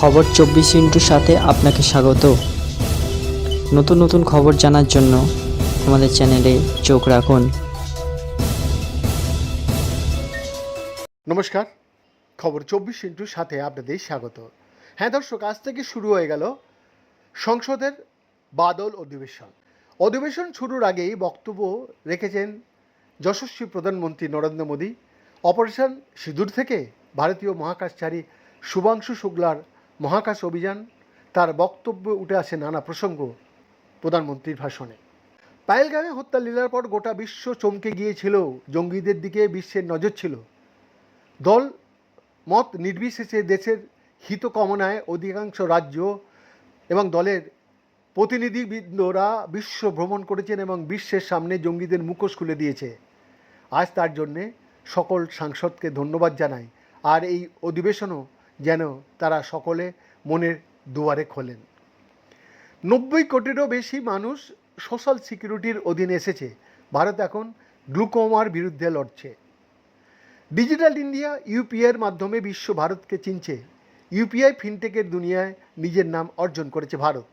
খবর চব্বিশ ইন্টুর সাথে আপনাকে স্বাগত। নতুন নতুন খবর জানার জন্য আমাদের চ্যানেলে চোখ রাখুন। নমস্কার, খবর চব্বিশ ইন্টুর সাথে আপনাদের স্বাগত। হ্যাঁ দর্শক, আজ থেকে শুরু হয়ে গেল সংসদের বাদল অধিবেশন। অধিবেশন শুরুর আগেই বক্তব্য রেখেছেন যশস্বী প্রধানমন্ত্রী নরেন্দ্র মোদী। অপারেশন সিঁদুর থেকে ভারতীয় মহাকাশচারী শুভাংশু শুক্লার মহাকাশ অভিযান, তার বক্তব্যে উঠে আসে নানা প্রসঙ্গ প্রধানমন্ত্রীর ভাষণে। পায়েলগামে হত্যা লীলার পর গোটা বিশ্ব চমকে গিয়েছিল, জঙ্গিদের দিকে বিশ্বের নজর ছিল। দল মত নির্বিশেষে দেশের হিত কামনায় অধিকাংশ রাজ্য এবং দলের প্রতিনিধিবৃন্দরা বিশ্ব ভ্রমণ করেছেন এবং বিশ্বের সামনে জঙ্গিদের মুখোশ খুলে দিয়েছে। আজ তার জন্যে সকল সাংসদকে ধন্যবাদ জানাই। আর এই অধিবেশনও যেন তারা সকলে মনের দুয়ারে খোলেন। নব্বই কোটিরও বেশি মানুষ সোশ্যাল সিকিউরিটির অধীনে এসেছে। ভারত এখন গ্লুকোমার বিরুদ্ধে লড়ছে। ডিজিটাল ইন্ডিয়া ইউপিআইয়ের মাধ্যমে বিশ্ব ভারতকে চিনছে। ইউপিআই ফিনটেকের দুনিয়ায় নিজের নাম অর্জন করেছে ভারত।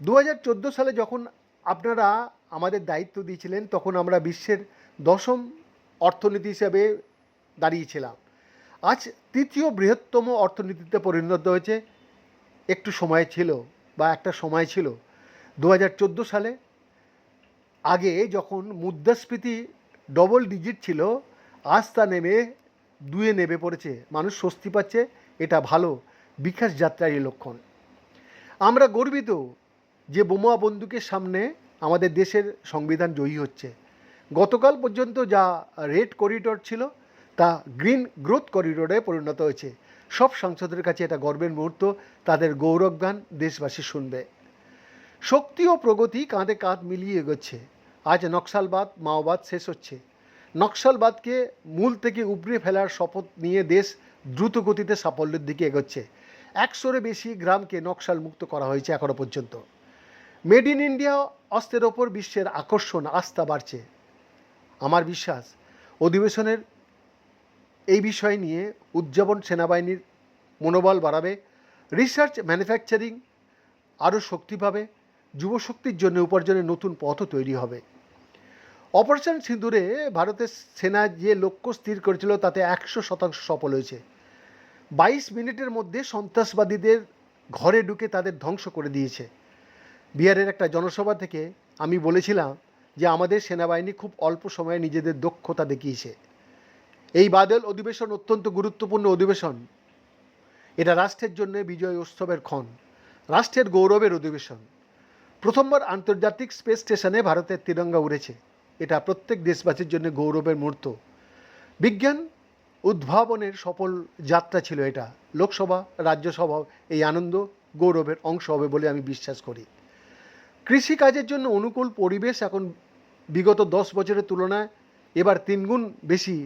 দু হাজার চোদ্দ সালে যখন আপনারা আমাদের দায়িত্ব দিয়েছিলেন, তখন আমরা বিশ্বের দশম অর্থনীতি হিসাবে দাঁড়িয়েছিলাম। আজ তৃতীয় বৃহত্তম অর্থনীতিতে পরিণত হয়েছে। একটু সময় ছিল বা একটা সময় ছিল। দু হাজার চোদ্দ সালে আগে যখন মুদ্রাস্ফীতি ডবল ডিজিট ছিল, আজ তা নেমে দুয়ে নেমে পড়েছে। মানুষ স্বস্তি পাচ্ছে, এটা ভালো। বিকাশ যাত্রার এই লক্ষণ। আমরা গর্বিত যে বোমা বন্দুকের সামনে আমাদের দেশের সংবিধান জয়ী হচ্ছে। গতকাল পর্যন্ত যা রেড করিডোর ছিল তা গ্রিন গ্রোথ করিডোরে পরিণত হয়েছে। সব সাংসদের কাছে এটা গর্বের মুহূর্ত, তাদের গৌরবগান দেশবাসী শুনবে। শক্তি ও প্রগতি কাঁধে কাঁধ মিলিয়ে এগোচ্ছে। আজ নকশালবাদ, মাওবাদ শেষ হচ্ছে। নকশালবাদকে মূল থেকে উপড়ে ফেলার শপথ নিয়ে দেশ দ্রুত গতিতে সাফল্যের দিকে এগোচ্ছে। একশোরে বেশি গ্রামকে নকশাল মুক্ত করা হয়েছে এখনও পর্যন্ত। মেড ইন ইন্ডিয়া অস্ত্রের ওপর বিশ্বের আকর্ষণ, আস্থা বাড়ছে। আমার বিশ্বাস, অধিবেশনের এই বিষয় নিয়ে উদযাপন সেনাবাহিনীর মনোবল বাড়াবে রিসার্চ ম্যানুফ্যাকচারিং আরও শক্তি পাবে যুবশক্তির জন্য উপার্জনের নতুন পথও তৈরি হবে। অপারেশন সিঁদুরে ভারতের সেনা যে লক্ষ্য স্থির করেছিল তাতে একশো শতাংশ সফল হয়েছে। বাইশ মিনিটের মধ্যে সন্ত্রাসবাদীদের ঘরে ঢুকে তাদের ধ্বংস করে দিয়েছে। বিহারের একটা জনসভা থেকে আমি বলেছিলাম যে আমাদের সেনাবাহিনী খুব অল্প সময়ে নিজেদের দক্ষতা দেখিয়েছে। এই বাদল অধিবেশন অত্যন্ত গুরুত্বপূর্ণ অধিবেশন। এটা রাষ্ট্রের জন্য বিজয় উৎসবের ক্ষণ, রাষ্ট্রের গৌরবের অধিবেশন। প্রথমবার আন্তর্জাতিক স্পেস স্টেশনে ভারতের তিরঙ্গা উড়েছে। এটা প্রত্যেক দেশবাসীর জন্য গৌরবের মুহূর্ত। বিজ্ঞান উদ্ভাবনের সফল যাত্রা ছিল এটা। লোকসভা রাজ্যসভাও এই আনন্দ গৌরবের অংশ হবে বলে আমি বিশ্বাস করি। কৃষিকাজের জন্য অনুকূল পরিবেশ এখন বিগত দশ বছরের তুলনায় এবার তিনগুণ বেশি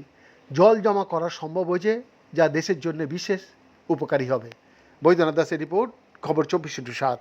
জল জমা করা সম্ভব হয়েছে, যা দেশের জন্য বিশেষ উপকারী হবে। বৈদ্যনাথ দাসের রিপোর্ট, খবর চব্বিশ ইন্টু সাত।